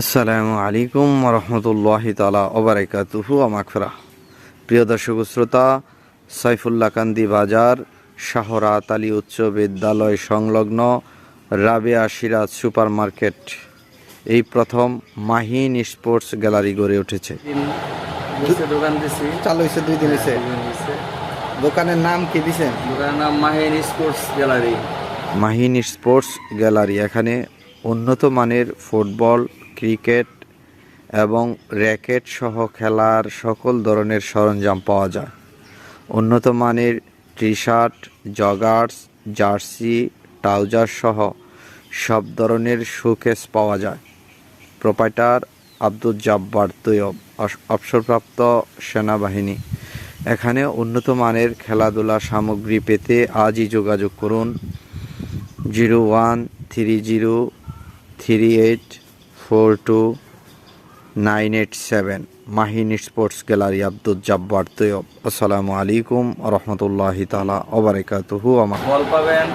আসসালামু আলাইকুম রহমতুল্লাহ তালা ওবরাকাতুহু আমাকফরা প্রিয় দর্শক শ্রোতা সাইফুল্লাহ কান্দি বাজার শাহরাত আলী উচ্চ বিদ্যালয় সংলগ্ন রাবেয়া সিরাজ সুপার মার্কেট এই প্রথম মাহিন স্পোর্টস গ্যালারি গড়ে উঠেছে। দোকান দিছি। চালু হয়েছে দুই দিন হয়েছে দোকানের নাম কি দিছেন? দোকানের নাম Mahin sports gallery. Mahin sports gallery এখানে উন্নত মানের ফুটবল ক্রিকেট এবং র্যাকেট সহ খেলার সকল ধরনের সরঞ্জাম পাওয়া যায়। উন্নত মানের T shirt joggers, jersey trouser সহ সব ধরনের শোকেস পাওয়া যায়। প্রোপাইটার আব্দুল জাব্বার তৈয়ব অবসরপ্রাপ্ত সেনাবাহিনী। এখানে উন্নত মানের খেলাধুলা সামগ্রী পেতে আজই যোগাযোগ করুন zero one three zero three eight two nine eight seven Mahin sports gallery Abdul Jabbar Taiyab আসসালামু আলাইকুম রহমতুল্লাহ তালা ওবরাকাতুহু আমার বল পাবেন।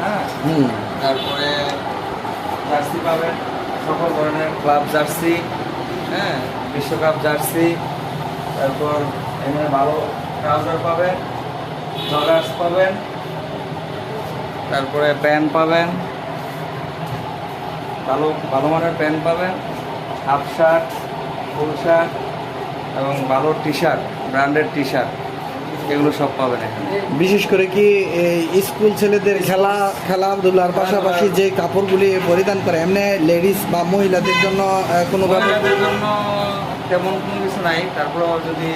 হ্যাঁ। হুম। তারপরে জার্সি পাবেন। সকল ধরনের ক্লাব জার্সি। হ্যাঁ বিশ্বকাপ জার্সি। তারপর এখানে ভালো ট্রাউজার পাবেন। জগার্স পাবেন। তারপরে প্যান্ট পাবেন। ভালো ভালো মানের প্যান্ট পাবেন। হাফ শার্ট ফুল শার্ট এবং ভালো T shirt branded T shirt এগুলো সব পাবেন এখানে। বিশেষ করে কি এই স্কুল ছেলেদের খেলা খেলাধুলার পাশাপাশি যে কাপড়গুলি পরিধান করে এমনি লেডিস বা মহিলাদের জন্য কোনো মহিলাদের জন্য তেমন কোনো কিছু নাই। তারপরেও যদি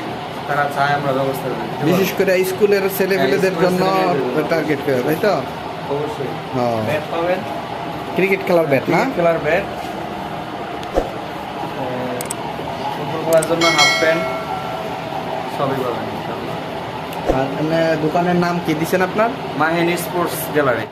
তারা চায় আমরা ব্যবস্থা করি বিশেষ করে স্কুলের স্কুলের জন্য ছেলেমেয়েদের জন্য। টার্গেট করে তাই তো? অবশ্যই। হ্যাঁ। পাবেন। ক্রিকেট খেলার ব্যাট না? খেলার ব্যাট। ফুটবল খেলার জন্য হাফ প্যান্ট সবই পাবেন ইনশাআল্লাহ। আর দোকানের নাম কি দিচ্ছেন আপনার? Mahini sports gallery.